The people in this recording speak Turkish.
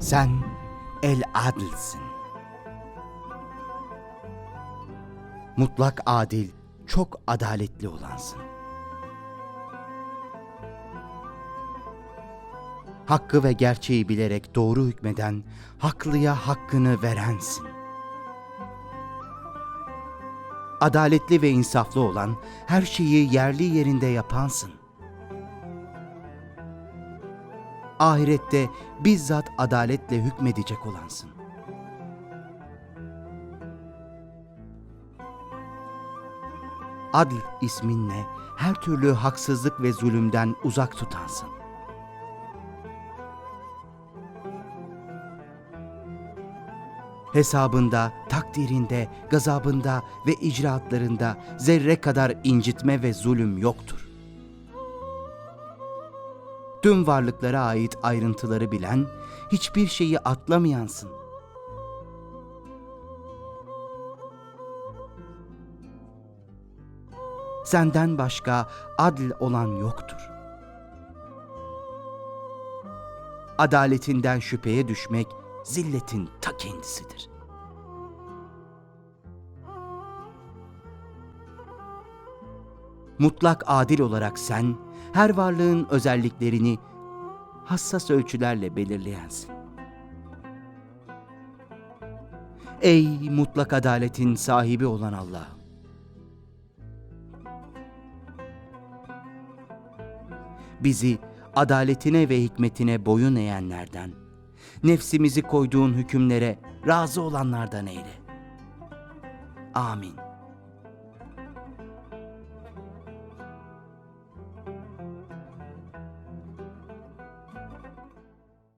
Sen el adilsin. Mutlak adil, çok adaletli olansın. Hakkı ve gerçeği bilerek doğru hükmeden, haklıya hakkını verensin. Adaletli ve insaflı olan, her şeyi yerli yerinde yapansın. Ahirette bizzat adaletle hükmedecek olansın. Adl isminle her türlü haksızlık ve zulümden uzak tutansın. Hesabında, takdirinde, gazabında ve icraatlarında zerre kadar incitme ve zulüm yoktur. Tüm varlıklara ait ayrıntıları bilen, hiçbir şeyi atlamayansın. Senden başka adil olan yoktur. Adaletinden şüpheye düşmek zilletin ta kendisidir. Mutlak adil olarak sen, her varlığın özelliklerini hassas ölçülerle belirleyensin. Ey mutlak adaletin sahibi olan Allah! Bizi adaletine ve hikmetine boyun eğenlerden, nefsimizi koyduğun hükümlere razı olanlardan eyle. Amin.